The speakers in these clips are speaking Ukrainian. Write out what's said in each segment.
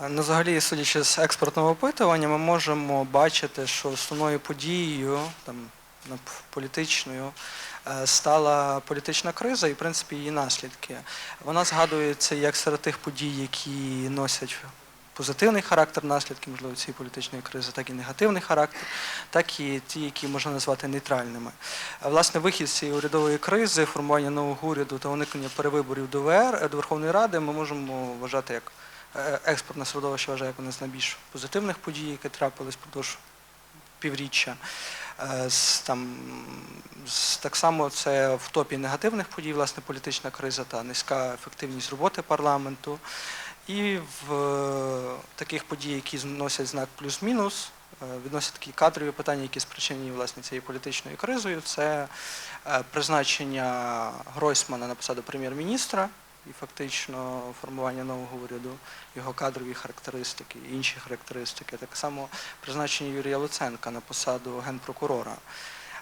Ну, взагалі, судячи з експертного опитування, ми можемо бачити, що основною подією там, політичною е, стала політична криза і, в принципі, її наслідки. Вона згадується як серед тих подій, які носять позитивний характер наслідки, можливо, цієї політичної кризи, так і негативний характер, так і ті, які можна назвати нейтральними. Власне, вихід з цієї урядової кризи, формування нового уряду та уникнення перевиборів до ВР е, до Верховної Ради ми можемо вважати як е, експортне середовище вважає як одне з найбільш позитивних подій, які трапились впродовж півріччя. Е, Там, так само це в топі негативних подій, власне, політична криза та низька ефективність роботи парламенту. І в е, таких подій, які носять знак плюс-мінус, е, відносять такі кадрові питання, які спричинені власне цією політичною кризою. Це е, призначення Гройсмана на посаду прем'єр-міністра і фактично формування нового уряду, його кадрові характеристики, інші характеристики. Так само призначення Юрія Луценка на посаду генпрокурора.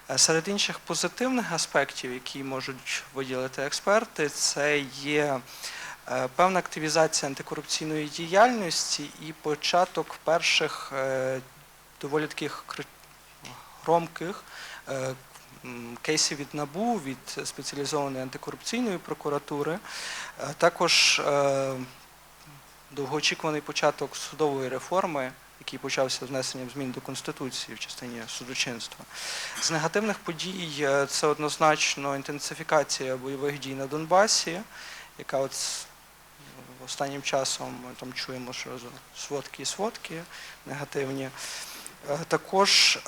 Е, Серед інших позитивних аспектів, які можуть виділити експерти, це є е, певна активізація антикорупційної діяльності і початок перших е, доволі таких громких м, кейсів від НАБУ, від спеціалізованої антикорупційної прокуратури. Е, Також е, довгоочікуваний початок судової реформи, який почався внесенням змін до Конституції в частині судочинства. З негативних подій е, це однозначно інтенсифікація бойових дій на Донбасі, яка от останнім часом ми там чуємо, що сводки і сводки негативні. Також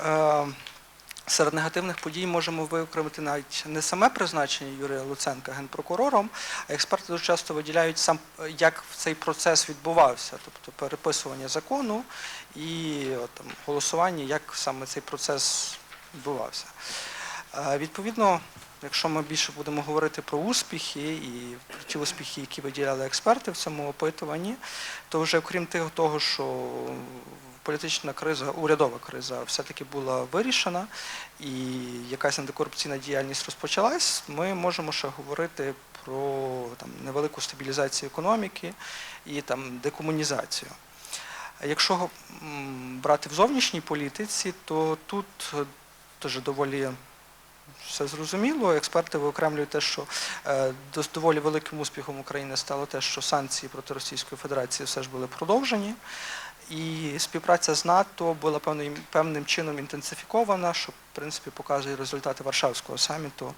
серед негативних подій можемо виокремити навіть не саме призначення Юрія Луценка генпрокурором, а експерти дуже часто виділяють сам, як цей процес відбувався, тобто переписування закону і там, голосування, як саме цей процес відбувався. Е, Відповідно, якщо ми більше будемо говорити про успіхи і про ті успіхи, які виділяли експерти в цьому опитуванні, то вже окрім того, що політична криза, урядова криза все-таки була вирішена і якась антикорупційна діяльність розпочалась, ми можемо ще говорити про там, невелику стабілізацію економіки і там, декомунізацію. Якщо брати в зовнішній політиці, то тут е, теж доволі все зрозуміло. Експерти виокремлюють те, що е, доволі великим успіхом України стало те, що санкції проти Російської Федерації все ж були продовжені. І співпраця з НАТО була певним, певним чином інтенсифікована, що в принципі показує результати Варшавського саміту,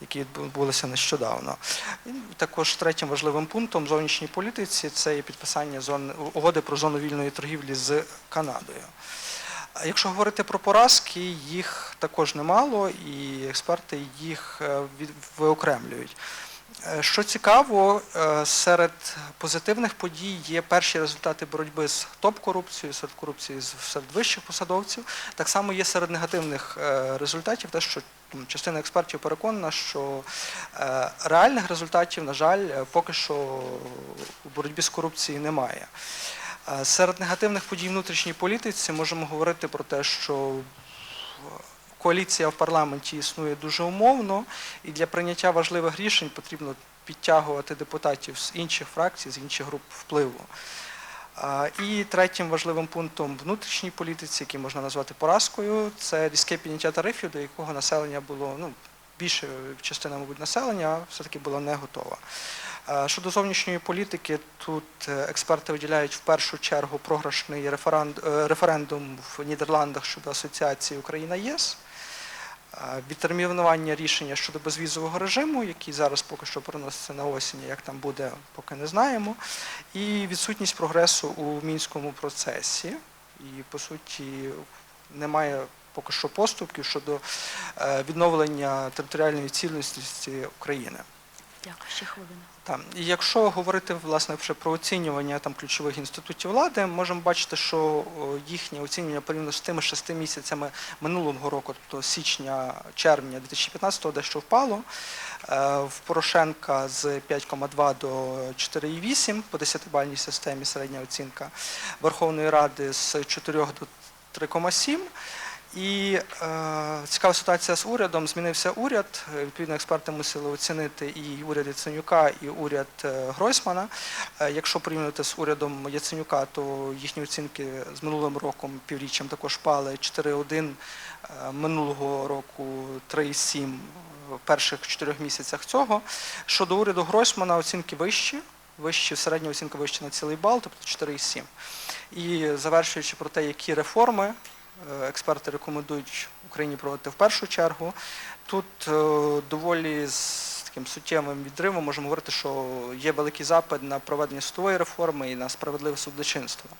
які відбулися нещодавно. І також третім важливим пунктом зовнішній політиці це є підписання зон, угоди про зону вільної торгівлі з Канадою. Якщо говорити про поразки, їх також немало, і експерти їх е, виокремлюють. Е, Що цікаво, е, серед позитивних подій є перші результати боротьби з топ-корупцією, серед корупції серед вищих посадовців. Так само є серед негативних е, результатів те, що частина експертів переконана, що реальних результатів, на жаль, поки що у боротьбі з корупцією немає. Серед негативних подій внутрішній політиці можемо говорити про те, що коаліція в парламенті існує дуже умовно, і для прийняття важливих рішень потрібно підтягувати депутатів з інших фракцій, з інших груп впливу. І третім важливим пунктом внутрішній політиці, який можна назвати поразкою, це різке підняття тарифів, до якого населення було ну, більша частина, мабуть, населення все-таки була не готова. Щодо зовнішньої політики, тут е, експерти виділяють в першу чергу програшний е, референдум в Нідерландах щодо асоціації Україна-ЄС, а, відтермінування рішення щодо безвізового режиму, який зараз поки що переноситься на осінь, як там буде, поки не знаємо, і відсутність прогресу у мінському процесі. І по суті немає поки що поступків щодо е, відновлення територіальної цілісності України. Дякую, ще хвилина. Там, і якщо говорити власне вже про оцінювання там ключових інститутів влади, можемо бачити, що їхнє оцінювання порівняно з тими шести місяцями минулого року, тобто січня, червня 2015-го, дещо впало. Е, В Порошенка з 5,2 до 4,8 по 10-бальній системі середня оцінка Верховної Ради з 4 до 3,7. І е, цікава ситуація з урядом. Змінився уряд. Е, Відповідно, експерти мусили оцінити і уряд Яценюка, і уряд е, Гройсмана. Е, якщо порівнювати з урядом Яценюка, то їхні оцінки з минулим роком півріччям також пали 4,1, е, минулого року 3,7 в перших чотирьох місяцях цього. Щодо уряду Гройсмана, оцінки вищі. Вищі, середня оцінка вища на цілий бал, тобто 4,7. І завершуючи про те, які реформи експерти рекомендують Україні проводити в першу чергу, тут е, доволі з таким суттєвим відривом можемо говорити, що є великий запит на проведення судової реформи і на справедливе судочинство.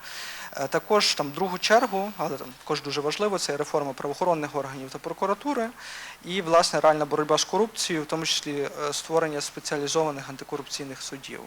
Е, Також там другу чергу, але також дуже важливо, це реформа правоохоронних органів та прокуратури і власне реальна боротьба з корупцією, в тому числі е, створення спеціалізованих антикорупційних судів.